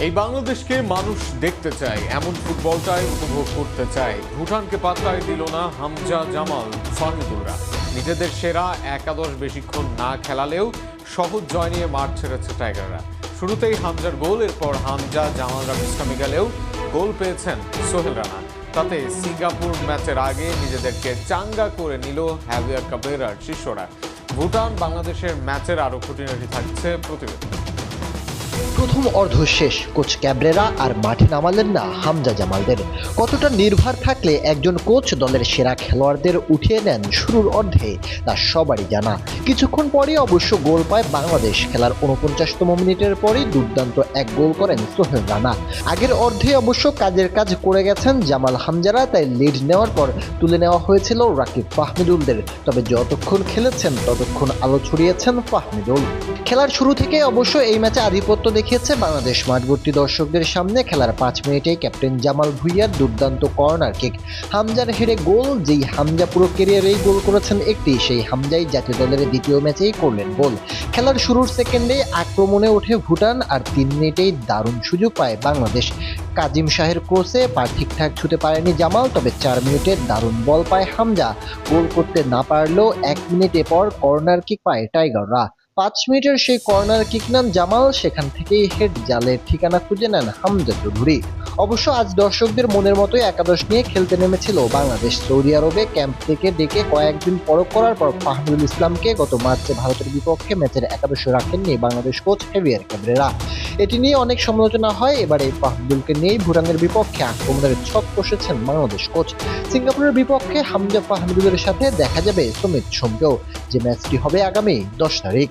এই বাংলাদেশকে মানুষ দেখতে চায়, এমন ফুটবলটাই উপভোগ করতে চায়। ভুটানকে পাত্তায় দিল না হামজা জামাল ফাহমিদুলরা নিজেদের সেরা একাদশ বেশিক্ষণ না খেলালেও সহজ জয় নিয়ে মাঠ ছেড়েছে টাইগাররা। শুরুতেই হামজার গোল, এরপর হামজা জামালরা বিশ্রামে গেলেও গোল পেয়েছেন সোহেল রানা। তাতে সিঙ্গাপুর ম্যাচের আগে নিজেদেরকে চাঙ্গা করে নিল হ্যাভিয়ার কাবেরার শিষ্যরা। ভুটান বাংলাদেশের ম্যাচের আরও খুঁটিনাটি থাকছে প্রতিবেদন। প্রথম অর্ধ শেষ, কোচ ক্যাব্রেরা আর মাঠে নামালেন না হামজা জামালদের। কতটা নির্ভর থাকলে একজন কোচ দলের সেরা খেলোয়াড়দের উঠিয়ে নেন শুরুর অর্ধে, তা সবারই জানা। কিছুক্ষণ পরে অবশ্য গোল পায় বাংলাদেশ। খেলার উনপঞ্চাশতম মিনিটের পরেই দুর্দান্ত এক গোল করেন সোহেল রানা। আগের অর্ধে অবশ্য কাজের কাজ করে গেছেন জামাল হামজারা, তাই লিড নেওয়ার পর তুলে নেওয়া হয়েছিল রাকিব ফাহমিদুলদের। তবে যতক্ষণ খেলেছেন, ততক্ষণ আলো ছড়িয়েছেন ফাহমিদুল। খেলার শুরু থেকে অবশ্য এই ম্যাচে আধিপত্য দেখিয়েছে বাংলাদেশ মাঠভর্তি দর্শকদের সামনে খেলার পাঁচ মিনিটেই ক্যাপ্টেন জামাল ভুইয়ার দুর্দান্ত কর্নার কিক। হামজার হেরে গোল, যেই হামজা পুরো কেরিয়ারেই গোল করেছেন একটি, সেই হামজাই জাতীয় দলের দ্বিতীয় ম্যাচেই করলেন গোল। খেলার শুরুর সেকেন্ডে আক্রমণে ওঠে ভুটান আর তিন মিনিটেই দারুণ সুযোগ পায় বাংলাদেশ। কাজিম শাহের ক্রোসে পা ঠিকঠাক ছুতে পারেনি জামাল, তবে চার মিনিটে দারুণ বল পায় হামজা। গোল করতে না পারলেও এক মিনিটে পর কর্নার কিক পায় টাইগাররা। পাঁচ মিনিটের সেই কর্নার কিক নাম জামাল, সেখান থেকেই হেড জালের ঠিকানা খুঁজে নেন হামজা চৌধুরী। অবশ্য আজ দর্শকদের মনের মতোই একাদশ নিয়ে খেলতে নেমেছিল বাংলাদেশ। সৌদি আরবে ক্যাম্প থেকে ডেকে কয়েকদিন পরক করার পর ফাহমুদুল ইসলামকে গত মার্চে ভারতের বিপক্ষে ম্যাচের একাদশে রাখেননি বাংলাদেশ কোচ হেভিয়ার ক্যাবরেরা। এটি নিয়ে অনেক সমালোচনা হয়, এবারে ফাহমুদুলকে নিয়েই ভুটানের বিপক্ষে আক্রমণের ছক কষেছেন বাংলাদেশ কোচ। সিঙ্গাপুরের বিপক্ষে হামজা ফাহমুদুলের সাথে দেখা যাবে সুমিত সোমকেও, যে ম্যাচটি হবে আগামী দশ তারিখ।